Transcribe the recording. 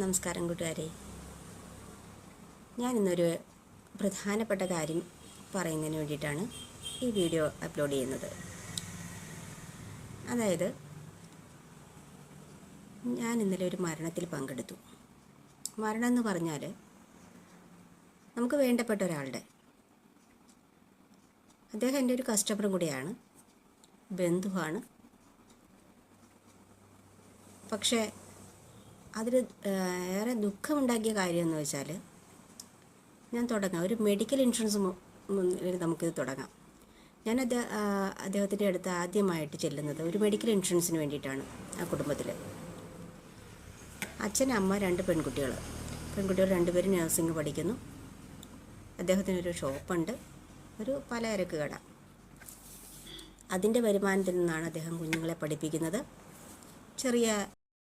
നമസ്കാരം കൂട്ടുകാരെ. ഞാനിന്നൊരു പ്രധാനപ്പെട്ട കാര്യം പറയുന്നതിന് വേണ്ടിയിട്ടാണ് ഈ വീഡിയോ അപ്ലോഡ് ചെയ്യുന്നത്. അതായത് ഞാൻ ഇന്നലെ ഒരു മരണത്തിൽ പങ്കെടുത്തു. മരണം എന്ന് പറഞ്ഞാൽ നമുക്ക് വേണ്ടപ്പെട്ട ഒരാളുടെ അദ്ദേഹം എന്റെ ഒരു കസ്റ്റമറും കൂടിയാണ് ബന്ധുവാണ്. പക്ഷേ അതിൽ ഏറെ ദുഃഖമുണ്ടാക്കിയ കാര്യം എന്ന് വെച്ചാൽ ഞാൻ തുടങ്ങാം. ഒരു മെഡിക്കൽ ഇൻഷുറൻസ് മുന്നിൽ നമുക്കിത് തുടങ്ങാം. ഞാൻ അത് അദ്ദേഹത്തിന്റെ അടുത്ത് ആദ്യമായിട്ട് ചെല്ലുന്നത് ഒരു മെഡിക്കൽ ഇൻഷുറൻസിന് വേണ്ടിയിട്ടാണ് ആ കുടുംബത്തിൽ അച്ഛൻ അമ്മ രണ്ട് പെൺകുട്ടികൾ പെൺകുട്ടികൾ രണ്ടുപേരും നഴ്സിംഗ് പഠിക്കുന്നു. അദ്ദേഹത്തിനൊരു ഷോപ്പുണ്ട്. ഒരു പലചരക്ക് കട. അതിന്റെ വരുമാനത്തിൽ നിന്നാണ് അദ്ദേഹം കുഞ്ഞുങ്ങളെ പഠിപ്പിക്കുന്നത്. ചെറിയ